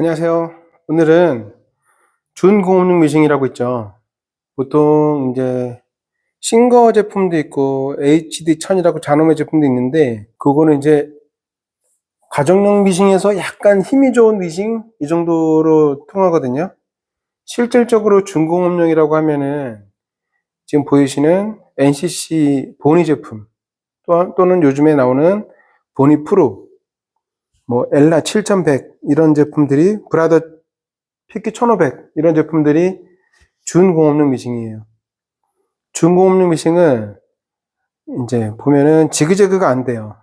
안녕하세요. 오늘은 준공업용 미싱이라고 있죠. 보통 이제 싱거 제품도 있고 HD1000이라고 잔홈의 제품도 있는데 그거는 이제 가정용 미싱에서 약간 힘이 좋은 미싱 이 정도로 통하거든요. 실질적으로 준공업용이라고 하면은 지금 보이시는 NCC 보니 제품 또- 또는 요즘에 나오는 보니 프로 뭐 엘라 7100 이런 제품들이 브라더 피키 1500 이런 제품들이 준공업용 미싱이에요. 준공업용 미싱은 이제 보면은 지그재그가 안 돼요.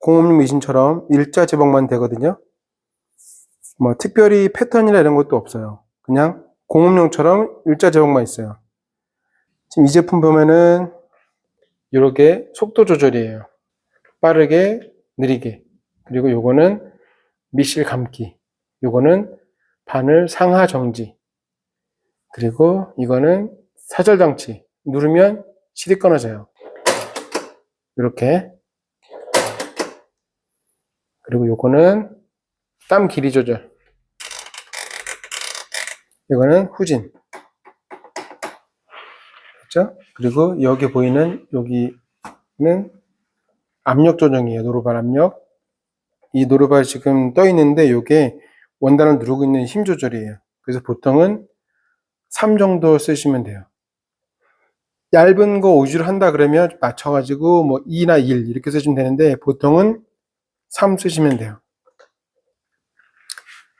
공업용 미싱처럼 일자 제목만 되거든요. 뭐 특별히 패턴이나 이런 것도 없어요. 그냥 공업용처럼 일자 제목만 있어요. 지금 이 제품 보면은 이렇게 속도 조절이에요. 빠르게, 느리게. 그리고 요거는 미실 감기. 요거는 바늘 상하 정지. 그리고 이거는 사절 장치. 누르면 실이 끊어져요. 이렇게. 그리고 요거는 땀 길이 조절. 이거는 후진. 그렇죠? 그리고 여기 보이는 여기는 압력 조정이에요. 노루발 압력. 이 노루발 지금 떠 있는데 이게 원단을 누르고 있는 힘 조절이에요. 그래서 보통은 3 정도 쓰시면 돼요. 얇은 거 위주로 한다 그러면 맞춰가지고 뭐 2나 1 이렇게 쓰시면 되는데 보통은 3 쓰시면 돼요.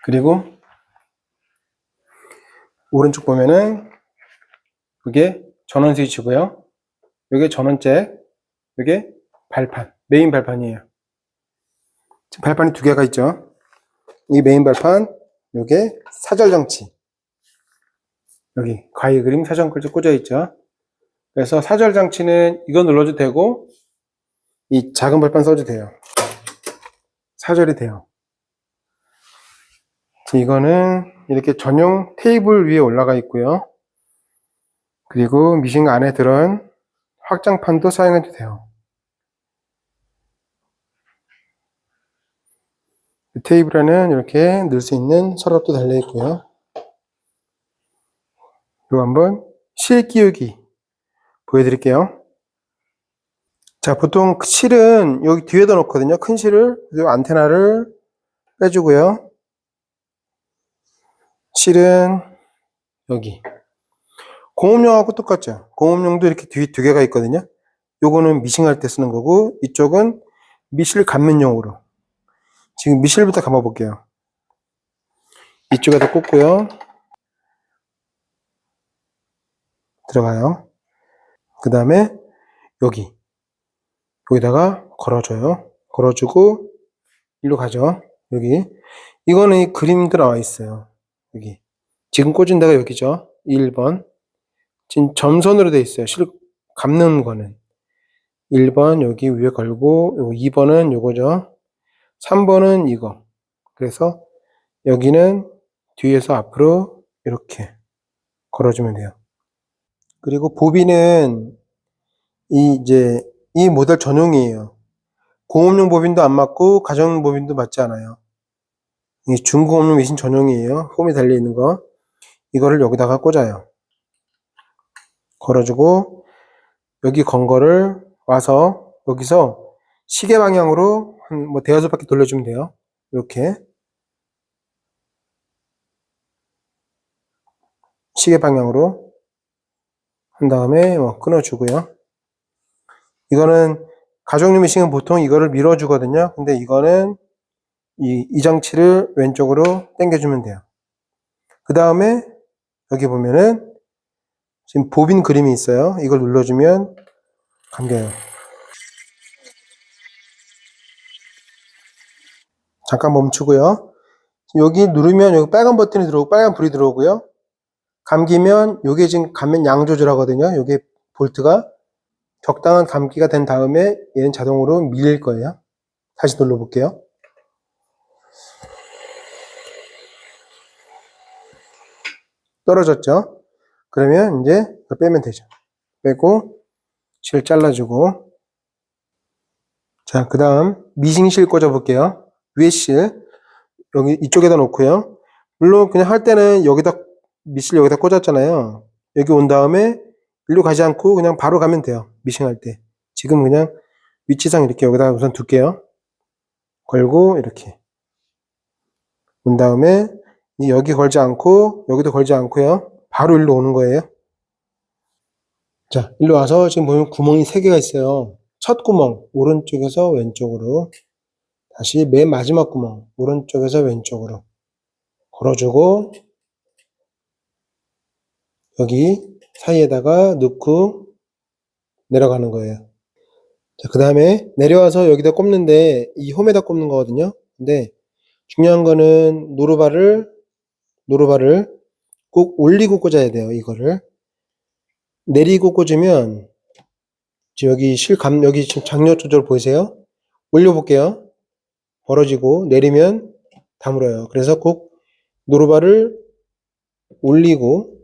그리고 오른쪽 보면은 그게 전원 스위치고요. 이게 전원잭, 이게 발판, 메인 발판이에요. 발판이 두 개가 있죠. 이 메인 발판, 요게 사절 장치. 여기 가위 그림 사전 글자 꽂아 있죠. 그래서 사절 장치는 이거 눌러도 되고 이 작은 발판 써도 돼요. 사절이 돼요. 이거는 이렇게 전용 테이블 위에 올라가 있고요. 그리고 미싱 안에 들은 확장판도 사용해도 돼요. 테이블에는 이렇게 넣을 수 있는 서랍도 달려 있고요. 이거 한번 실 끼우기 보여드릴게요. 자, 보통 그 실은 여기 뒤에다 놓거든요. 큰 실을. 그리고 안테나를 빼주고요. 실은 여기. 공업용하고 똑같죠. 공업용도 이렇게 뒤 두 개가 있거든요. 요거는 미싱할 때 쓰는 거고, 이쪽은 미실 감면용으로. 지금 미실부터 감아 볼게요. 이쪽에다 꽂고요. 들어가요. 그 다음에 여기. 여기다가 걸어줘요. 걸어주고, 일로 가죠. 여기. 이거는 이 그림도 나와 있어요. 여기. 지금 꽂은 데가 여기죠. 1번. 지금 점선으로 돼 있어요. 실, 감는 거는. 1번 여기 위에 걸고, 요거 2번은 요거죠. 3번은 이거. 그래서 여기는 뒤에서 앞으로 이렇게 걸어주면 돼요. 그리고 보비는 이 이제 이 모델 전용이에요. 공업용 보빈도 안 맞고 가정 보빈도 맞지 않아요. 이 중공업용 미신 전용이에요. 홈이 달려 있는 거. 이거를 여기다가 꽂아요. 걸어주고 여기 건 거를 와서 여기서 시계 방향으로 한 뭐 대여섯 바퀴 돌려주면 돼요. 이렇게 시계 방향으로 한 다음에 뭐 끊어주고요. 이거는 가정용 미싱은 보통 이거를 밀어주거든요. 근데 이거는 이, 이 장치를 왼쪽으로 당겨주면 돼요. 그 다음에 여기 보면은 지금 보빈 그림이 있어요. 이걸 눌러주면 감겨요. 잠깐 멈추고요. 여기 누르면 여기 빨간 버튼이 들어오고 빨간 불이 들어오고요. 감기면 요게 지금 감면 양 조절하거든요. 요게 볼트가 적당한 감기가 된 다음에 얘는 자동으로 밀릴 거예요. 다시 눌러볼게요. 떨어졌죠? 그러면 이제 빼면 되죠. 빼고 실 잘라주고 자, 그 다음 미싱실 꽂아 볼게요. 위에 실 여기 이쪽에다 놓고요. 물론 그냥 할 때는 여기다 미실 여기다 꽂았잖아요. 여기 온 다음에 일로 가지 않고 그냥 바로 가면 돼요. 미싱할 때. 지금 그냥 위치상 이렇게 여기다 우선 둘게요. 걸고 이렇게 온 다음에 이 여기 걸지 않고 여기도 걸지 않고요. 바로 일로 오는 거예요. 자, 일로 와서 지금 보면 구멍이 세 개가 있어요. 첫 구멍 오른쪽에서 왼쪽으로 다시 맨 마지막 구멍 오른쪽에서 왼쪽으로 걸어주고 여기 사이에다가 넣고 내려가는 거예요. 자, 그 다음에 내려와서 여기다 꼽는데 이 홈에다 꼽는 거거든요. 근데 중요한 거는 노루발을 노루발을 꼭 올리고 꽂아야 돼요. 이거를 내리고 꽂으면 지금 여기 실감 여기 지금 장력 조절 보이세요? 올려 볼게요. 벌어지고 내리면 다물어요. 그래서 꼭 노루발을 올리고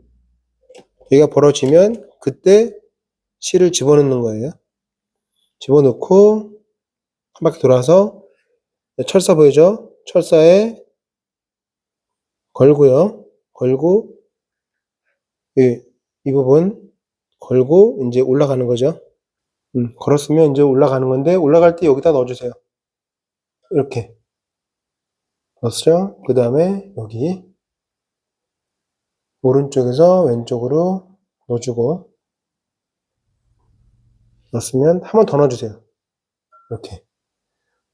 여기가 벌어지면 그때 실을 집어넣는 거예요. 집어넣고 한 바퀴 돌아서 철사 보이죠? 철사에 걸고요. 걸고 이, 이 부분 걸고 이제 올라가는 거죠. 음, 걸었으면 이제 올라가는 건데 올라갈 때 여기다 넣어주세요. 이렇게 넣었죠. 그 다음에 여기 오른쪽에서 왼쪽으로 넣어주고 넣었으면 한 번 더 넣어주세요. 이렇게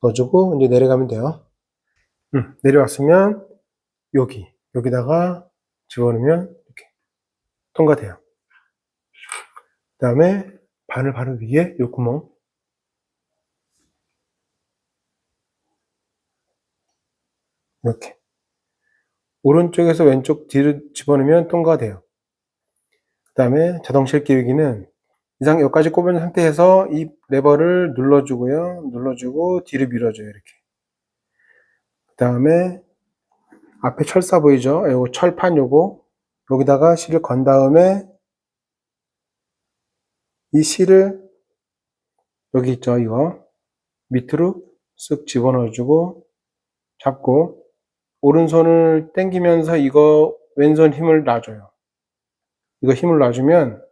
넣어주고 이제 내려가면 돼요. 음, 내려왔으면 여기 여기다가 집어넣으면 이렇게 통과돼요. 그 다음에 바늘 바로 위에 요 구멍 이렇게 오른쪽에서 왼쪽 뒤로 집어넣으면 통과돼요. 그 다음에 자동 실기기는 이상 여기까지 꼽은 상태에서 이 레버를 눌러주고요. 눌러주고 뒤로 밀어줘요. 이렇게. 그 다음에 앞에 철사 보이죠? 요거 철판 요거 여기다가 실을 건 다음에 이 실을 여기 있죠? 이거 밑으로 쓱 집어넣어주고 잡고 오른손을 당기면서 이거 왼손 힘을 놔줘요. 이거 힘을 놔주면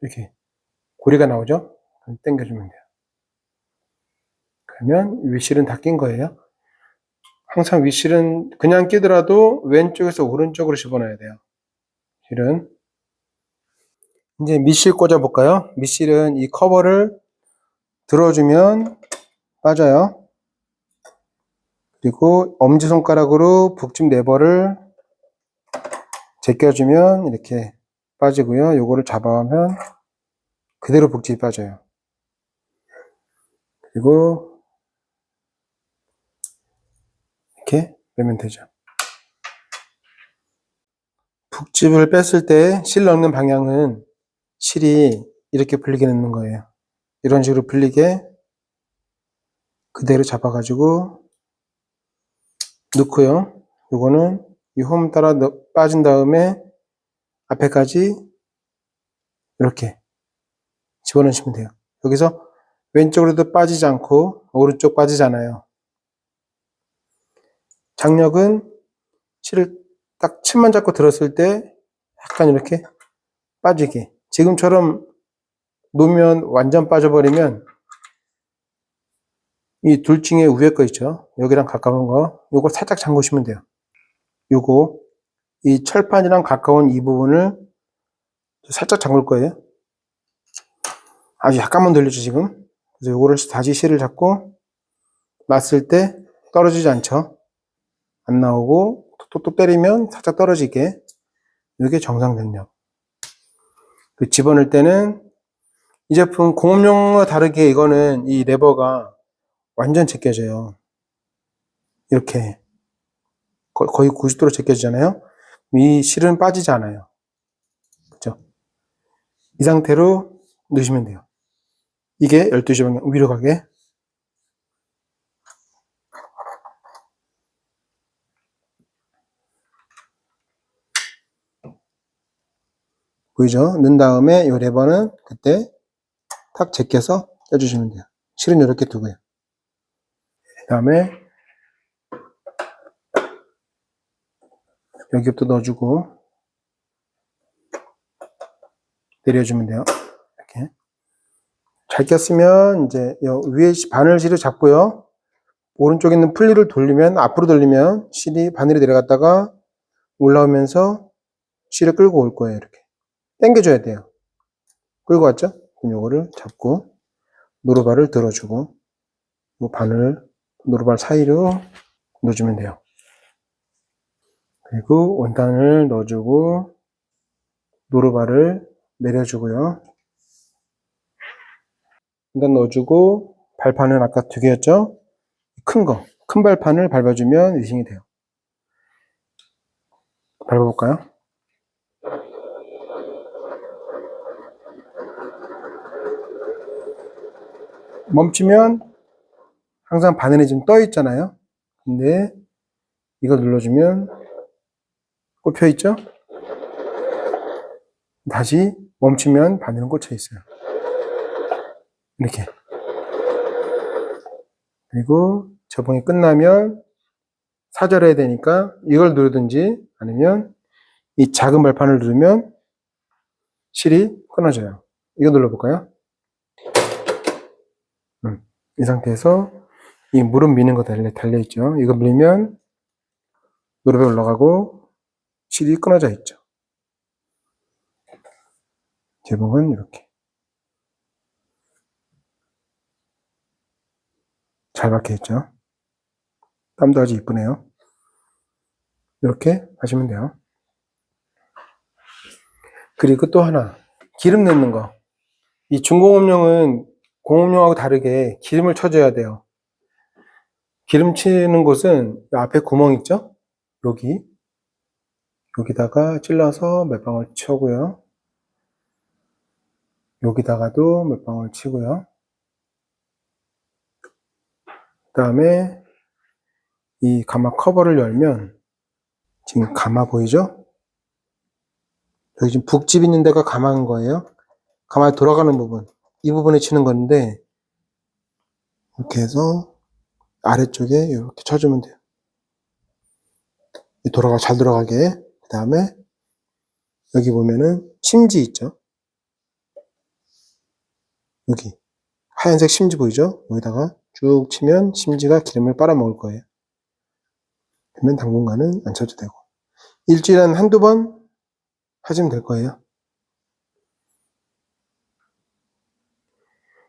이렇게 고리가 나오죠? 그럼 당겨주면 돼요. 그러면 윗실은 다 낀 거예요. 항상 윗실은 그냥 끼더라도 왼쪽에서 오른쪽으로 집어넣어야 돼요. 실은 이제 밑실 꽂아 볼까요? 밑실은 이 커버를 들어주면 빠져요. 그리고 엄지손가락으로 북집 레버를 제껴주면 이렇게 빠지고요. 요거를 잡아하면 그대로 북집이 빠져요. 그리고 이렇게 빼면 되죠. 북집을 뺐을 때 실 넣는 방향은 실이 이렇게 풀리게 넣는 거예요. 이런 식으로 풀리게 그대로 잡아가지고 넣고요. 요거는 이 홈 따라 넣- 빠진 다음에 앞에까지 이렇게 집어넣으시면 돼요. 여기서 왼쪽으로도 빠지지 않고 오른쪽 빠지잖아요. 장력은 실을 딱 침만 잡고 들었을 때 약간 이렇게 빠지게 지금처럼 놓으면 완전 빠져버리면 이 둘 중에 위에 거 있죠. 여기랑 가까운 거 요거 살짝 잠그시면 돼요. 요거 이 철판이랑 가까운 이 부분을 살짝 잠글 거예요. 아주 약간만 돌려줘 지금. 그래서 요거를 다시 실을 잡고 놨을 때 떨어지지 않죠. 안 나오고 톡톡 때리면 살짝 떨어지게 이게 정상 정력. 그 집어넣을 때는 이 제품 공업용과 다르게 이거는 이 레버가 완전 제껴져요. 이렇게 거- 거의 90도로 제껴지잖아요. 이 실은 빠지지 않아요. 그죠? 이 상태로 넣으시면 돼요. 이게 12시 방향 위로 가게. 보이죠? 넣은 다음에 이 레버는 그때 탁 제껴서 떼주시면 돼요. 실은 이렇게 두고요. 그 다음에 여기부터 넣어주고 내려주면 돼요. 이렇게 잘 꼈으면 이제 여 위에 바늘 실을 잡고요. 오른쪽에 있는 풀리를 돌리면 앞으로 돌리면 실이 바늘이 내려갔다가 올라오면서 실을 끌고 올 거예요. 이렇게 당겨줘야 돼요. 끌고 왔죠? 그럼 요거를 잡고 노루발을 들어주고 요 바늘 노루발 사이로 넣어주면 돼요. 그리고 원단을 넣어주고 노루발을 내려주고요. 원단 넣어주고 발판은 아까 두 개였죠? 큰 거, 큰 발판을 밟아주면 위싱이 돼요. 밟아볼까요? 멈추면 항상 바늘이 지금 떠 있잖아요. 근데 이걸 눌러주면 꽂혀 있죠? 다시 멈추면 바늘은 꽂혀 있어요. 이렇게. 그리고 저봉이 끝나면 사절해야 되니까 이걸 누르든지 아니면 이 작은 발판을 누르면 실이 끊어져요. 이거 눌러볼까요? 음, 이 상태에서 이 무릎 미는 거 달려, 달려있죠. 이거 밀면 무릎에 올라가고 실이 끊어져 있죠. 제목은 이렇게. 잘 박혀있죠. 땀도 아주 이쁘네요. 이렇게 하시면 돼요. 그리고 또 하나, 기름 넣는 거. 이 중공업용은 공업용하고 다르게 기름을 쳐줘야 돼요. 기름 치는 곳은 이 앞에 구멍 있죠? 여기. 여기다가 찔러서 몇 방울 쳐고요. 여기다가도 몇 방울 치고요. 그 다음에 이 가마 커버를 열면 지금 가마 보이죠? 여기 지금 북집 있는 데가 가마인 거예요. 가마 돌아가는 부분. 이 부분에 치는 건데 이렇게 해서 아래쪽에 이렇게 쳐주면 돼요. 이 돌아가 잘 돌아가게. 그 다음에 여기 보면은 심지 있죠? 여기 하얀색 심지 보이죠? 여기다가 쭉 치면 심지가 기름을 빨아먹을 거예요. 그러면 당분간은 안 쳐도 되고 일주일에 한 한두 번 하시면 될 거예요.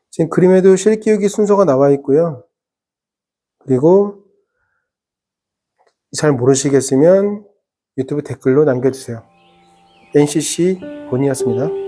지금 그림에도 실 끼우기 순서가 나와 있고요. 그리고 잘 모르시겠으면 유튜브 댓글로 남겨주세요. NCC 본이었습니다.